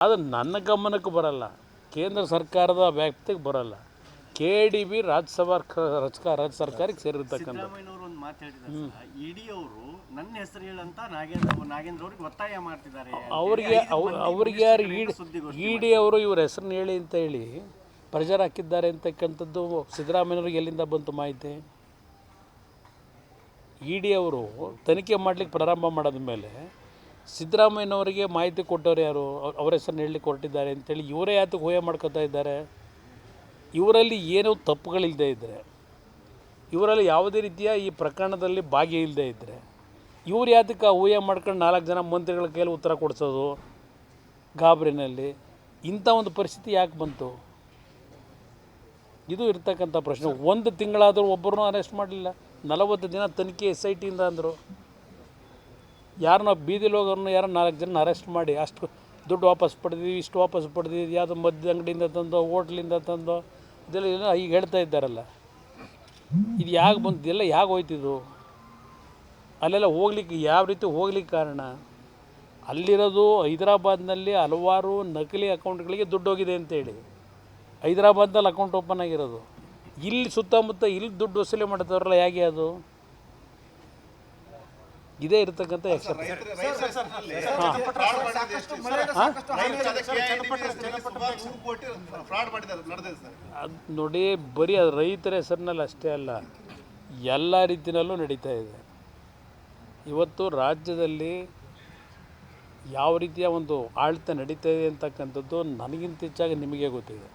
ಅದು ನನ್ನ ಗಮನಕ್ಕೆ ಬರಲ್ಲ. ಕೇಂದ್ರ ಸರ್ಕಾರದ ವ್ಯಾಪ್ತಿಗೆ ಬರಲ್ಲ. ಕೆ ಡಿ ಬಿ ರಾಜ್ಯಸಭಾ ಕ- ರಾಜಕ- ರಾಜ್ಯ ಸರ್ಕಾರಕ್ಕೆ ಸೇರಿರ್ತಕ್ಕಂಥ ಸಿದ್ದರಾಮಯ್ಯನವರು ಒಂದು ಮಾತು ಹೇಳಿದ್ದಾರೆ ಇಡಿ ಅವರು ನನ್ನ ಹೆಸರು ಹೇಳಂತ ನಾಗೇಂದ್ರ ನಾಗೇಂದ್ರ ಅವ್ರಿಗೆ ಒತ್ತಾಯ ಮಾಡ್ತಿದ್ದಾರೆ ಅವ್ರಿಗೆ ಅವ್- ಅವ್ರಿಗೆ ಯಾರು ಇಡಿ ಇ ಡಿ ಅವರು ಇವ್ರ ಹೆಸರನ್ನ ಹೇಳಿ ಅಂತ ಹೇಳಿ ಪ್ರೆಷರ್ ಹಾಕಿದ್ದಾರೆ ಅಂತಕ್ಕಂಥದ್ದು ಸಿದ್ದರಾಮಯ್ಯವ್ರಿಗೆ ಎಲ್ಲಿಂದ ಬಂತು ಮಾಹಿತಿ? ಇ ಡಿ ಅವರು ತನಿಖೆ ಮಾಡಲಿಕ್ಕೆ ಪ್ರಾರಂಭ ಮಾಡಿದ ಮೇಲೆ ಸಿದ್ದರಾಮಯ್ಯನವರಿಗೆ ಮಾಹಿತಿ ಕೊಟ್ಟವ್ರು ಯಾರು? ಅವರ ಹೆಸರು ಹೆಸರನ್ನ ಹೇಳಲಿಕ್ಕೆ ಹೊರಟಿದ್ದಾರೆ ಅಂತೇಳಿ ಇವರೇ ಯಾತಕ್ಕೆ ಊಹೆ ಮಾಡ್ಕೋತಾ ಇದ್ದಾರೆ? ಇವರಲ್ಲಿ ಏನೋ ತಪ್ಪುಗಳಿಲ್ಲದೆ ಇದ್ದರೆ ಇವರಲ್ಲಿ ಯಾವುದೇ ರೀತಿಯ ಈ ಪ್ರಕರಣದಲ್ಲಿ ಭಾಗಿ ಇಲ್ಲದೆ ಇದ್ದರೆ ಇವ್ರು ಯಾತಕ್ಕೆ ಊಹೆ ಮಾಡ್ಕೊಂಡು ನಾಲ್ಕು ಜನ ಮಂತ್ರಿಗಳ ಕೈಯಲ್ಲಿ ಉತ್ತರ ಕೊಡಿಸೋದು ಗಾಬರಿನಲ್ಲಿ? ಇಂಥ ಒಂದು ಪರಿಸ್ಥಿತಿ ಯಾಕೆ ಬಂತು? ಇದು ಇರ್ತಕ್ಕಂಥ ಪ್ರಶ್ನೆ. ಒಂದು ತಿಂಗಳಾದರೂ ಒಬ್ಬರನ್ನೂ ಅರೆಸ್ಟ್ ಮಾಡಲಿಲ್ಲ. ನಲವತ್ತು ದಿನ ತನಿಖೆ ಎಸ್ ಐ ಟಿಯಿಂದ ಅಂದರು. ಯಾರನ್ನ ಬೀದಿಲಿ ಹೋಗೋರನ್ನ ಯಾರೋ ನಾಲ್ಕು ಜನ ಅರೆಸ್ಟ್ ಮಾಡಿ ಅಷ್ಟು ದುಡ್ಡು ವಾಪಸ್ ಪಡೆದಿವಿ ಇಷ್ಟು ವಾಪಸ್ ಪಡೆದಿದ್ದು ಯಾವುದೋ ಮದ್ಯ ಅಂಗಡಿಯಿಂದ ತಂದೋ, ಹೋಟ್ಲಿಂದ ತಂದೋ, ಇದೆಲ್ಲ ಏನೋ ಈಗ ಹೇಳ್ತಾ ಇದ್ದಾರಲ್ಲ. ಇದು ಯಾಕೆ ಬಂತು, ಇದೆಲ್ಲ ಯಾಕೆ ಹೋಯ್ತಿದು ಅಲ್ಲೆಲ್ಲ ಹೋಗ್ಲಿಕ್ಕೆ ಯಾವ ರೀತಿ ಹೋಗ್ಲಿಕ್ಕೆ ಕಾರಣ? ಅಲ್ಲಿರೋದು ಹೈದರಾಬಾದ್ನಲ್ಲಿ ಹಲವಾರು ನಕಲಿ ಅಕೌಂಟ್ಗಳಿಗೆ ದುಡ್ಡು ಹೋಗಿದೆ ಅಂತೇಳಿ. ಹೈದರಾಬಾದ್ನಲ್ಲಿ ಅಕೌಂಟ್ ಓಪನ್ ಆಗಿರೋದು. ಇಲ್ಲಿ ಸುತ್ತಮುತ್ತ ಇಲ್ಲಿ ದುಡ್ಡು ವಸೂಲಿ ಮಾಡ್ತಾರಲ್ಲ ಹೇಗೆ ಅದು? ಇದೇ ಇರತಕ್ಕಂಥ ಅದು ನೋಡಿ ಬರೀ ಅದು ರೈತರ ಹೆಸರಿನಲ್ಲಿ ಅಷ್ಟೇ ಅಲ್ಲ ಎಲ್ಲ ರೀತಿಯಲ್ಲೂ ನಡೀತಾ ಇದೆ ಇವತ್ತು ರಾಜ್ಯದಲ್ಲಿ ಯಾವ ರೀತಿಯ ಒಂದು ಆಳ್ತ ನಡೀತಾ ಇದೆ ಅಂತಕ್ಕಂಥದ್ದು ನನಗಿಂತ ಹೆಚ್ಚಾಗಿ ನಿಮಗೆ ಗೊತ್ತಿದೆ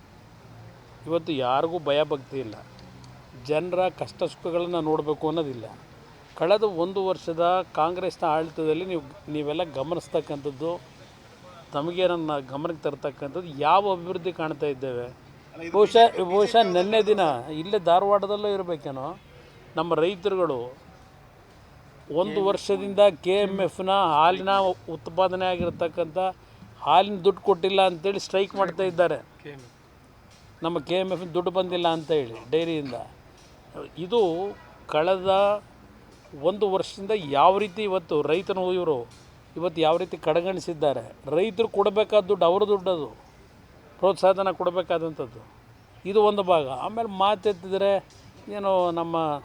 ಇವತ್ತು ಯಾರಿಗೂ ಭಯ ಭಕ್ತಿ ಇಲ್ಲ ಜನರ ಕಷ್ಟ ಸುಖಗಳನ್ನು ನೋಡಬೇಕು ಅನ್ನೋದಿಲ್ಲ ಕಳೆದ ಒಂದು ವರ್ಷದ ಕಾಂಗ್ರೆಸ್ನ ಆಡಳಿತದಲ್ಲಿ ನೀವು ನೀವೆಲ್ಲ ಗಮನಿಸ್ತಕ್ಕಂಥದ್ದು ತಮಗೆ ನನ್ನ ಗಮನಕ್ಕೆ ತರ್ತಕ್ಕಂಥದ್ದು ಯಾವ ಅಭಿವೃದ್ಧಿ ಕಾಣ್ತಾ ಇದ್ದೇವೆ? ಬಹುಶಃ ಬಹುಶಃ ನಿನ್ನೆ ದಿನ ಇಲ್ಲೇ ಧಾರವಾಡದಲ್ಲೂ ಇರಬೇಕೇನೋ ನಮ್ಮ ರೈತರುಗಳು ಒಂದು ವರ್ಷದಿಂದ ಕೆ ಎಂ ಎಫ್ನ ಹಾಲಿನ ಉತ್ಪಾದನೆ ಆಗಿರತಕ್ಕಂಥ ಹಾಲಿನ ದುಡ್ಡು ಕೊಟ್ಟಿಲ್ಲ ಅಂತೇಳಿ ಸ್ಟ್ರೈಕ್ ಮಾಡ್ತಾ ಇದ್ದಾರೆ. ನಮ್ಮ ಕೆ ಎಂ ಎಫ್ ದುಡ್ಡು ಬಂದಿಲ್ಲ ಅಂತ ಹೇಳಿ ಡೈರಿಯಿಂದ. ಇದು ಕಳೆದ ಒಂದು ವರ್ಷದಿಂದ ಯಾವ ರೀತಿ ಇವತ್ತು ರೈತನು ಇವರು ಇವತ್ತು ಯಾವ ರೀತಿ ಕಡೆಗಣಿಸಿದ್ದಾರೆ? ರೈತರು ಕೊಡಬೇಕಾದ ದುಡ್ಡು ಅವ್ರ ದುಡ್ಡು ಅದು ಪ್ರೋತ್ಸಾಹನ ಕೊಡಬೇಕಾದಂಥದ್ದು. ಇದು ಒಂದು ಭಾಗ. ಆಮೇಲೆ ಮಾತೆತ್ತಿದರೆ ಏನು ನಮ್ಮ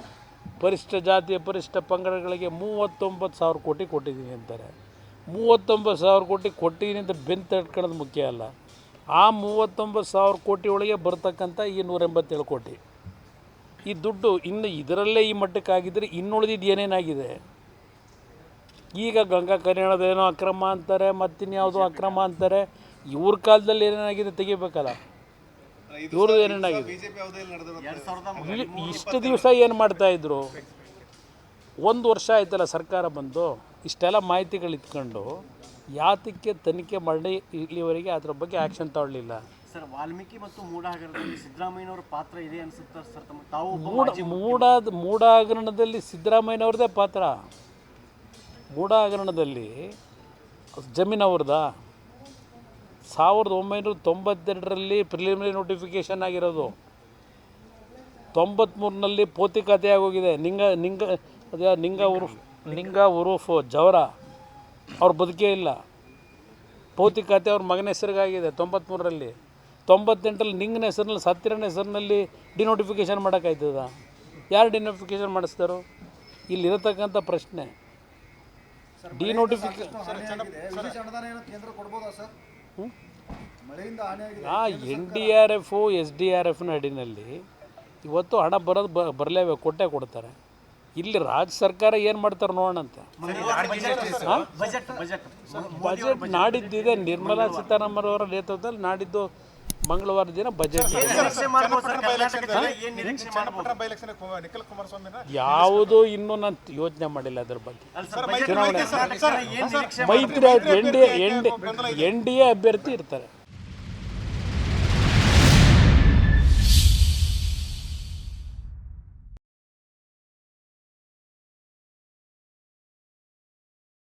ಪರಿಷ್ಠ ಜಾತಿಯ ಪರಿಷ್ಠ ಪಂಗಡಗಳಿಗೆ ಮೂವತ್ತೊಂಬತ್ತು ಸಾವಿರ ಕೋಟಿ ಕೊಟ್ಟಿದ್ದೀನಿ ಅಂತಾರೆ. ಮೂವತ್ತೊಂಬತ್ತು ಸಾವಿರ ಕೋಟಿ ಕೊಟ್ಟಿದ್ದೀನಿ ಅಂತ ಬೆನ್ನು ತಟ್ಕೊಳ್ಳೋದು ಮುಖ್ಯ ಅಲ್ಲ. ಆ ಮೂವತ್ತೊಂಬತ್ತು ಸಾವಿರ ಕೋಟಿ ಒಳಗೆ ಬರ್ತಕ್ಕಂಥ ಈ ನೂರ ಎಂಬತ್ತೇಳು ಕೋಟಿ. ಈ ದುಡ್ಡು ಇನ್ನು ಇದರಲ್ಲೇ ಈ ಮಟ್ಟಕ್ಕಾಗಿದ್ದರೆ ಇನ್ನುಳಿದಿದ್ದು ಏನೇನಾಗಿದೆ? ಈಗ ಗಂಗಾ ಕಲ್ಯಾಣದೇನೋ ಅಕ್ರಮ ಅಂತಾರೆ, ಮತ್ತಿನ್ಯಾವುದೋ ಅಕ್ರಮ ಅಂತಾರೆ, ಇವ್ರ ಕಾಲದಲ್ಲಿ ಏನೇನಾಗಿದೆ ತೆಗಿಬೇಕಲ್ಲ? ಇವ್ರದ್ದು ಏನೇನಾಗಿದೆ? ಇಷ್ಟು ದಿವಸ ಏನು ಮಾಡ್ತಾಯಿದ್ರು ಒಂದು ವರ್ಷ ಆಯ್ತಲ್ಲ ಸರ್ಕಾರ ಬಂದು, ಇಷ್ಟೆಲ್ಲ ಮಾಹಿತಿಗಳು ಇಟ್ಕೊಂಡು ಯಾತಕ್ಕೆ ತನಿಖೆ ಮಾಡಿ ಇಲ್ಲಿವರೆಗೆ ಅದ್ರ ಬಗ್ಗೆ ಆ್ಯಕ್ಷನ್ ತಗೊಳ್ಳಿಲ್ಲ. ಸರ್ ವಾಲ್ಮೀಕಿ ಮತ್ತು ಮೂಡಾಗರಣದಲ್ಲಿ ಸಿದ್ದರಾಮಯ್ಯನವರ ಪಾತ್ರ ಇದೆ ಅನ್ಸುತ್ತಾ ಸರ್? ತಮ್ಮ ತಾವು ಮೂಡ ಮೂಡಾದ ಮೂಡ ಮೂಡ ಪಾತ್ರ. ಮೂಡಾಗರಣದಲ್ಲಿ ಸಾವಿರದ ಒಂಬೈನೂರ ತೊಂಬತ್ತೆರಡರಲ್ಲಿ ಪ್ರಿಲಿಮಿನರಿ ನೋಟಿಫಿಕೇಷನ್ ಆಗಿರೋದು. ತೊಂಬತ್ಮೂರಿನಲ್ಲಿ ಪೋತಿ ಖಾತೆ ಆಗೋಗಿದೆ. ನಿಂಗ ನಿಂಗ ಅದೇ ನಿಂಗ ಉರುಫ್ ನಿಂಗ ಉರುಫ್ ಜವರ. ಅವ್ರ ಬದುಕೇ ಇಲ್ಲ. ಪೋತಿ ಖಾತೆ ಅವ್ರ ಮಗನ ಹೆಸರಿಗಾಗಿದೆ ತೊಂಬತ್ಮೂರರಲ್ಲಿ. ತೊಂಬತ್ತೆಂಟರಲ್ಲಿ ನಿಂಗಿನ ಹೆಸರಿನಲ್ಲಿ ಸತ್ತಿರನ ಹೆಸರಿನಲ್ಲಿ ಡಿನೋಟಿಫಿಕೇಷನ್ ಮಾಡೋಕ್ಕಾಯ್ತದ? ಯಾರು ಡಿನೋಟಿಫಿಕೇಷನ್ ಮಾಡಿಸ್ತಾರೋ? ಇಲ್ಲಿರತಕ್ಕಂಥ ಪ್ರಶ್ನೆ. ಡಿನೋಟಿಫಿಕೇಷನ್ ಹಾಂ ಏನೋ ಕೇಂದ್ರ ಸರ್? ಮಳೆಯಿಂದ ಹಾನಿ ಆಗಿದೆ. ಆ N D R F S D R ಎಫ್ನ ಅಡಿನಲ್ಲಿ ಇವತ್ತು ಹಣ ಬರೋದು ಬ ಬರಲೇಬೇಕು ಕೊಟ್ಟೇ ಕೊಡ್ತಾರೆ. ಇಲ್ಲಿ ರಾಜ್ಯ ಸರ್ಕಾರ ಏನು ಮಾಡ್ತಾರೆ ನೋಡೋಣಂತೆ ಬಜೆಟ್ ಬಜೆಟ್ ಬಜೆಟ್. ನಾಡಿದ್ದಿದೆ. ನಿರ್ಮಲಾ ಸೀತಾರಾಮನ್ ಅವರ ನೇತೃತ್ವದಲ್ಲಿ ನಾಡಿದ್ದು ಮಂಗಳವಾರ ದಿನ ಬಜೆಟ್ ಯಾವುದೂ ಇನ್ನೂ ನಾನು ಯೋಚನೆ ಮಾಡಿಲ್ಲ ಅದ್ರ ಬಗ್ಗೆ ಮೈತ್ರಿ N D N D N D A ಅಭ್ಯರ್ಥಿ ಇರ್ತಾರೆ